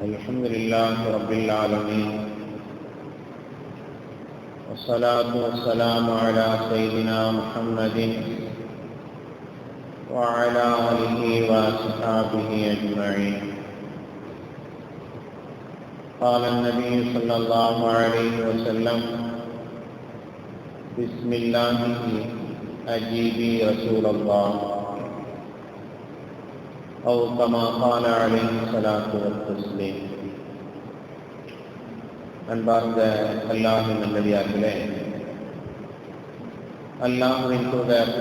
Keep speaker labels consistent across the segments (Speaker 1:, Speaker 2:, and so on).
Speaker 1: الحمد لله رب العالمين. والصلاة والسلام على سيدنا محمد وعلى آله وأصحابه أجمعين. قال النبي صلى الله عليه وسلم، بسم الله، أجيبي رسول الله. أو كما قال عليه الصلاة والتسليم அன்பார்ந்த அல்லாஹின் நல்லடியார்களே அல்லாஹுவின் தூதர்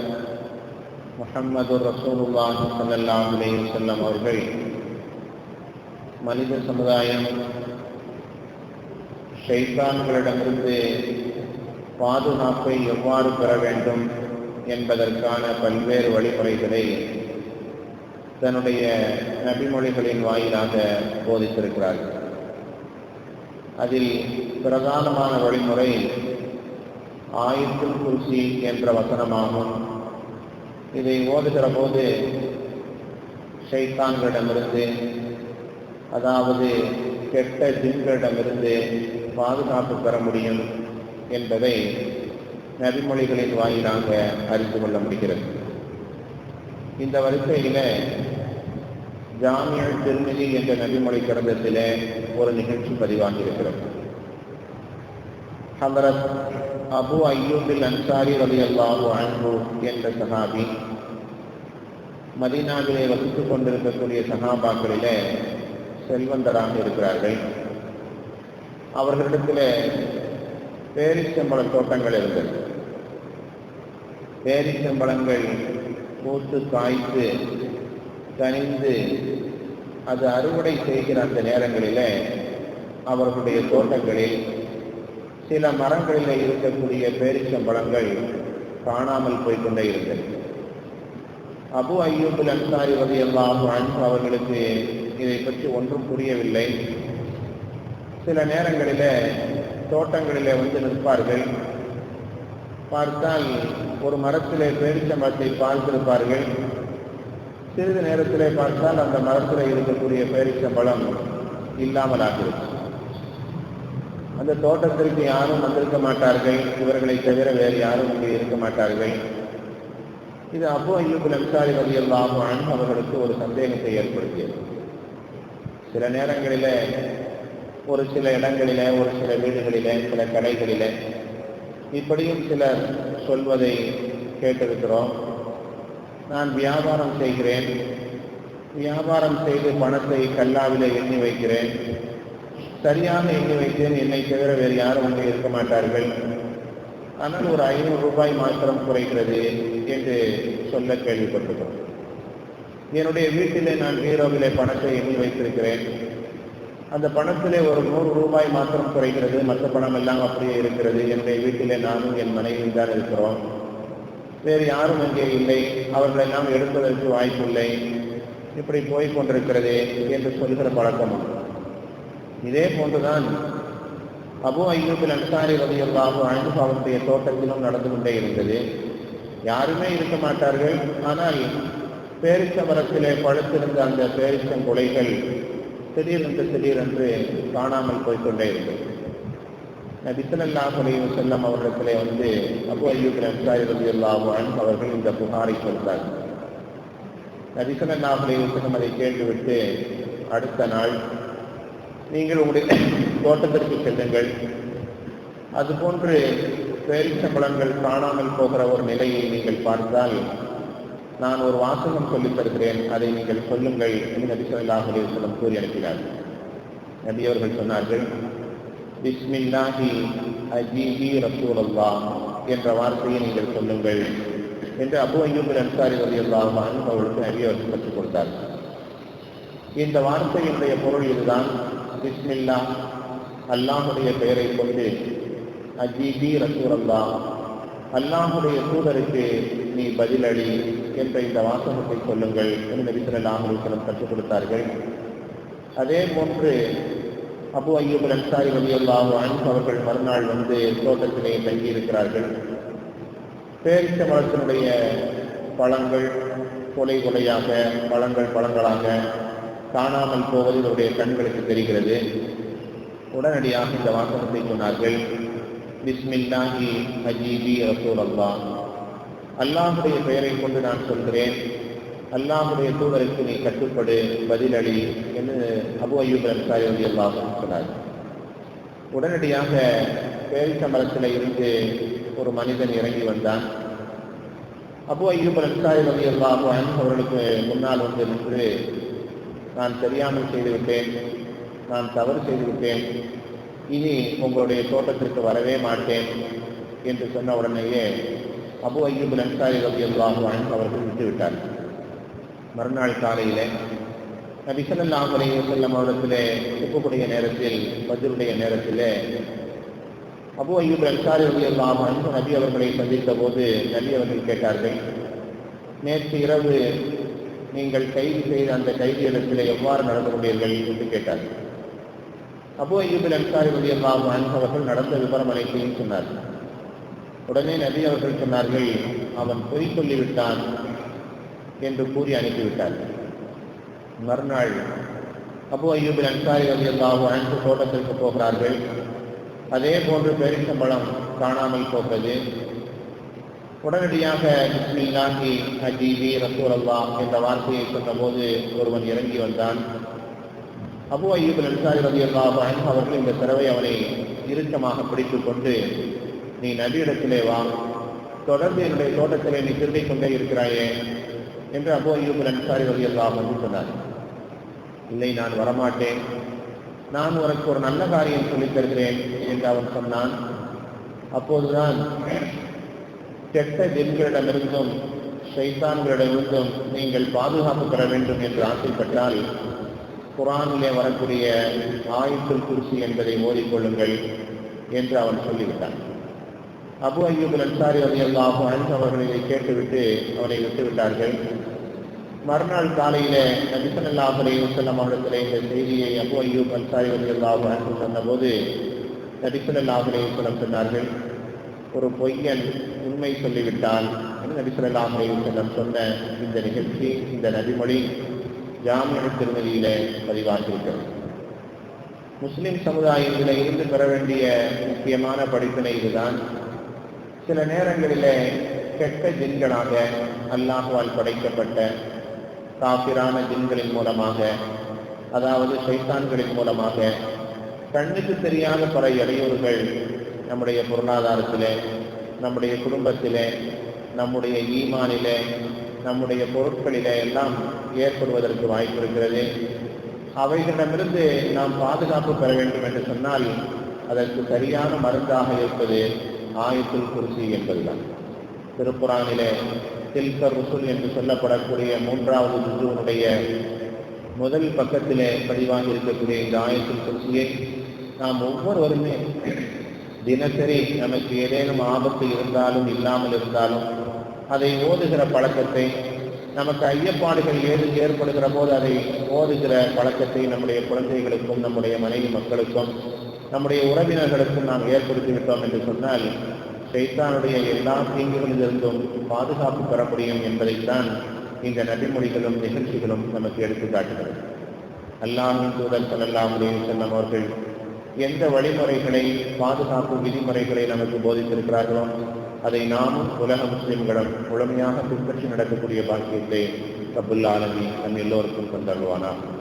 Speaker 1: முஹம்மது ரசூலுல்லாஹி ஸல்லல்லாஹு அலைஹி வஸல்லம் அவர்கள் மனித சமுதாயம் ஷைத்தான்களிடமிருந்து பாதுகாப்பை எவ்வாறு பெற வேண்டும் என்பதற்கான பல்வேறு வழிமுறைகளை தன்னுடைய நபிமொழிகளின் வாயிலாக போதித்திருக்கிறார்கள். அதில் பிரதானமான வழிமுறை ஆயுத்துல் குர்சி என்ற வசனமாகும். இதை ஓதுகிற போது ஷைத்தான்களிடமிருந்து அதாவது கெட்ட ஜின்களிடமிருந்து பாதுகாப்பு பெற முடியும் என்பதை நபிமொழிகளின் வாயிலாக அறிந்து கொள்ள முடிகிறது. இந்த வரிசையில் ஜாமிய திருமதி என்ற நபிமொழி கிரந்தத்திலே ஒரு நிகழ்ச்சி பதிவாகி இருக்கிறது ஹதரத் அபு ஐயூபில் அன்சாரி ரவி அல்லாஹு அன்பு என்ற சஹாபி மதீனாவிலே வசித்துக் கொண்டிருக்கக்கூடிய சகாபாக்களிலே செல்வந்தராக இருக்கிறார்கள். அவர்களிடத்தில் பேரிச்சம்பழ தோட்டங்கள் இருந்தது. பேரிச்சம்பழங்கள் பூத்து காய்த்து கனிந்து அது அறுவடை செய்கிற அந்த நேரங்களில் அவர்களுடைய தோட்டங்களில் சில மரங்களில் இருக்கக்கூடிய பேரிச்சம்பழங்கள் காணாமல் போய்கொண்டே இருந்தது. அபு ஐயூபுல் அன்சாரி வதி எல்லாம் அன்பு அவர்களுக்கு இதை பற்றி ஒன்றும் புரியவில்லை. சில நேரங்களில் தோட்டங்களில் வந்து நிற்பார்கள். பார்த்தால் ஒரு மரத்திலே பேரிச்சம்பழத்தை பார்த்திருப்பார்கள். சிறிது நேரத்திலே பார்த்தால் அந்த மரத்தில் இருக்கக்கூடிய பேரிச்சம்பழம் இல்லாமல் ஆகிறது அந்த தோட்டத்திற்கு யாரும் வந்திருக்க மாட்டார்கள். இவர்களை தவிர வேறு யாரும் இங்கே இருக்க மாட்டார்கள். இது அபு ஐயூபுல் அன்சாரி வதியெல்லாம் அவர்களுக்கு ஒரு சந்தேகத்தை ஏற்படுத்தியது. சில நேரங்களில் ஒரு சில இடங்களில ஒரு சில வீடுகளில சில கடைகளில இப்படியும் சிலர் சொல்வதை கேட்டிருக்கிறோம். நான் வியாபாரம் செய்கிறேன். வியாபாரம் செய்து பணத்தை கல்லாவில் எண்ணி வைக்கிறேன். சரியாக எண்ணி வைத்தேன். என்னை தவிர வேறு யாரும் அங்கே இருக்க மாட்டார்கள். ஆனால் ஒரு ஐநூறு ரூபாய் மாத்திரம் குறைகிறது என்று சொல்ல கேள்விப்பட்டிருக்கிறோம். என்னுடைய வீட்டிலே நான் ஹீரோவிலே பணத்தை எண்ணி வைத்திருக்கிறேன். அந்த பணத்திலே ஒரு நூறு ரூபாய் மாத்திரம் குறைகிறது. மற்ற பணம் எல்லாம் அப்படியே இருக்கிறது. என்னுடைய வீட்டிலே நானும் என் மனைவியும் தான் இருக்கிறோம். வேறு யாரும் அங்கே இல்லை. அவர்களெல்லாம் எடுப்பதற்கு வாய்ப்பில்லை. இப்படி போய் கொண்டிருக்கிறது என்று சொல்கிற பழக்கம். இதே போன்றுதான் அபு ஐயூபில் அன்சாரி வதியல்லாஹு அன்பு அவருடைய தோட்டத்திலும் நடந்து கொண்டே இருந்தது. யாருமே இருக்க மாட்டார்கள். ஆனால் பேரிச்சமரத்திலே பழுத்திருந்த அந்த பேரிச்சம் கொலைகள் திடீரென்று திடீரென்று காணாமல் போய்கொண்டே இருந்தது. நபிசல்லாஹ் குலையும் செல்லம் அவர்களிடத்திலே வந்து அபு ஐயூப் அன்சாரி ரவி அல்லாஹான் அவர்கள் இந்த புகாரை கொடுத்தார் நபிசல்லாஹ் குலையும் செல்லம் அதை கேட்டுவிட்டு அடுத்த நாள் நீங்கள் உங்களுடைய தோட்டத்திற்கு செல்லுங்கள். அதுபோன்று பேரிச்சம்பழங்கள் காணாமல் போகிற ஒரு நிலையை நீங்கள் பார்த்தால் நான் ஒரு வாசகம் சொல்லித் தருகிறேன். அதை நீங்கள் சொல்லுங்கள் என்று நபி சொல்லாஹ் அலிவசலம் கூறி அனுப்பினார். நபி அவர்கள் சொன்னார்கள் பிஸ்மில்லாஹி அஜீபி ரசூலல்லா என்ற வார்த்தையை நீங்கள் சொல்லுங்கள் என்று அபு ஐயூப் அன்சாரி வதி அல்லாஹான் அவர்களுக்கு நபி கற்றுக் கொடுத்தார் இந்த வார்த்தையினுடைய பொருள் இதுதான். பிஸ்மில்லா அல்லாஹுடைய பெயரை கொண்டு அஜீபி ரசூலல்லா அல்லாஹுடைய தூதருக்கு நீ பதிலளி என்ற இந்த வாசகத்தை சொல்லுங்கள் என்று நபிசல்லாஹ் அலிஸ்லம் கற்றுக் கொடுத்தார்கள். அதே போன்று அபு ஐயூபுல் அன்சாரி வலியுல்லாஹு அன்பு அவர்கள் மறுநாள் வந்து தோட்டத்திலே தங்கியிருக்கிறார்கள். பேரிச்ச மரத்தினுடைய பழங்கள் கொலை கொலையாக பழங்கள் பழங்களாக காணாமல் போவது இவருடைய கண்களுக்கு தெரிகிறது. உடனடியாக இந்த வாசகத்தை சொன்னார்கள் பிஸ்மில்லாஹி அஜீபி ரசூல் அல்லா அல்லாஹுடைய பெயரை கொண்டு நான் சொல்கிறேன் அல்லாஹுடைய தூதருக்கு நீ கட்டுப்படு பதிலளி என்று அபு அய்யூப் அன்சாரி வந்து அல்லாஹ் சொன்னார். உடனடியாக பேரிச்ச மரத்தில் இருந்து ஒரு மனிதன் இறங்கி வந்தான். அபு அய்யூப் அன்சாரி வந்து அல்லாஹ் அவர்களுக்கு முன்னால் வந்து நின்று நான் தெரியாமல் செய்துவிட்டேன் நான் தவறு செய்துவிட்டேன் இனி உங்களுடைய தோட்டத்திற்கு வரவே மாட்டேன். என்று சொன்ன உடனேயே அபு அய்யூப் அன்சாரி ரவி அல்லாஹு அவர்கள் விட்டுவிட்டார் மறுநாள் காலையிலே நபி ஸல்லல்லாஹு அலைஹி வஸல்லம் இருக்கக்கூடிய நேரத்தில் பஜ்ருடைய நேரத்திலே அபு ஐயூப் அன்சாரி ரவி அன்பு நபி அவர்களை சந்தித்த போது நபி அவர்கள் கேட்டார்கள் நேற்று இரவு நீங்கள் கைது செய்த அந்த கைது இடத்தில் எவ்வாறு நடந்து கொண்டீர்கள்? என்று கேட்டார்கள். அபு ஐயூபில் அன்சாரி ரவி அவர்கள் நடந்த விவரம் அனைத்தையும் சொன்னார்கள். உடனே நபி அவர்கள் சொன்னார்கள் அவன் பொய் சொல்லிவிட்டான் என்று கூறி அனுப்பிவிட்டார்கள் மறுநாள் அபு அய்யூபில் அன்சாரி ரவி அல்லாஹு தோட்டத்திற்கு போகிறார்கள். அதே போன்று பேரிச்சம்பழம் காணாமல் போகிறது. உடனடியாக இஸ்மில்லாஹி ஹஜீபி ரசூல் அல்லாஹ் என்ற வார்த்தையை சொன்னபோது ஒருவன் இறங்கி வந்தான். அபு அய்யூப் அன்சாரி ரதி அல்லாஹ் அவர்கள் இந்த திறவை அவனை இறுக்கமாக பிடித்துக் கொண்டு நீ நபியிடத்திலே வா. தொடர்ந்து என்னுடைய தோட்டத்திலே நீ திருடிக் கொண்டே இருக்கிறாயே. என்று அபு அய்யூப் அன்சாரி ரதி எல்லாம் வந்து சொன்னார். இல்லை நான் வரமாட்டேன். நான் உனக்கு ஒரு நல்ல காரியம் சொல்லித் தருகிறேன் என்று அவன் சொன்னான். அப்போதுதான் கெட்ட ஜென்களிடமிருந்தும் ஷைத்தான்களிடமிருந்தும் நீங்கள் பாதுகாப்பு பெற வேண்டும் என்று ஆசைப்பட்டால் குரானிலே வரக்கூடிய ஆயுத்துல் குருசி என்பதை ஓதிக்கொள்ளுங்கள் என்று அவன் சொல்லிவிட்டான். அபு அய்யூப் அன்சாரி அலி அல்லாஹு அன்ஸ் அவர்கள் இதை கேட்டுவிட்டு அவரை விட்டுவிட்டார்கள். மறுநாள் காலையில நபிசல்லாஹ் அலி வசல்லம் அவர்களிடத்தில் இந்த செய்தியை அபு ஐயூப் அன்சாரி அலி அல்லாஹு அன்ஸ் சொன்னபோது நபிசல்லாஹ் அலி வசல்லம் சொன்னார்கள் ஒரு பொய்யன் உண்மை சொல்லிவிட்டால் என்று நபிசல்லாஹ் அலி வசல்லம் சொன்ன இந்த நிகழ்ச்சி இந்த நபிமொழி ஜாமிய திருமதியில பதிவாகியிருக்கிறது முஸ்லிம் சமுதாயத்தில் இருந்து பெற வேண்டிய முக்கியமான படிப்பினை இதுதான். சில நேரங்களிலே கெட்ட ஜின்களாக அல்லாஹுவால் படைக்கப்பட்ட காபிரான ஜின்களின் மூலமாக அதாவது சைத்தான்களின் மூலமாக கண்ணுக்கு தெரியாத பல இடையூறுகள் நம்முடைய பொருளாதாரத்திலே நம்முடைய குடும்பத்திலே நம்முடைய ஈமானிலே நம்முடைய பொருட்களிலே எல்லாம் ஏற்படுவதற்கு வாய்ப்பு இருக்கிறது. அவைகளிடமிருந்து நாம் பாதுகாப்பு பெற வேண்டும் என்று சொன்னால் அதற்கு சரியான மருந்தாக இருப்பது ஆயத்தில் குருசி என்பதுதான். திருப்புரானிலே தில்கர் ருசுல் என்று சொல்லப்படக்கூடிய மூன்றாவது ருசுவனுடைய முதல் பக்கத்திலே பதிவாகி இருக்கக்கூடிய இந்த ஆயத்தில் குருசியை நாம் ஒவ்வொருவருமே தினசரி நமக்கு ஏதேனும் ஆபத்து இருந்தாலும் இல்லாமல் இருந்தாலும் அதை ஓதுகிற பழக்கத்தை நமக்கு ஐயப்பாடுகள் ஏது ஏற்படுகிற போது அதை ஓதுகிற பழக்கத்தை நம்முடைய குழந்தைகளுக்கும் நம்முடைய மனைவி மக்களுக்கும் நம்முடைய உறவினர்களுக்கும் நாம் ஏற்படுத்தி விட்டோம் என்று சொன்னால் சைத்தானுடைய எல்லா தீங்குகளிலிருந்தும் பாதுகாப்பு பெற முடியும் என்பதைத்தான் இந்த நடைமொழிகளும் நிகழ்ச்சிகளும் நமக்கு எடுத்துக்காட்டுகிறது. அல்லாமின் தூதர் சல்லாஹ் செல்லம் அவர்கள் எந்த வழிமுறைகளை பாதுகாப்பு விதிமுறைகளை நமக்கு போதித்திருக்கிறார்களோ அதை நாமும் உலக முஸ்லிம்களும் முழுமையாக பின்பற்றி நடக்கக்கூடிய பாக்கியத்தை கபுல் நம் எல்லோருக்கும் தந்தருவானா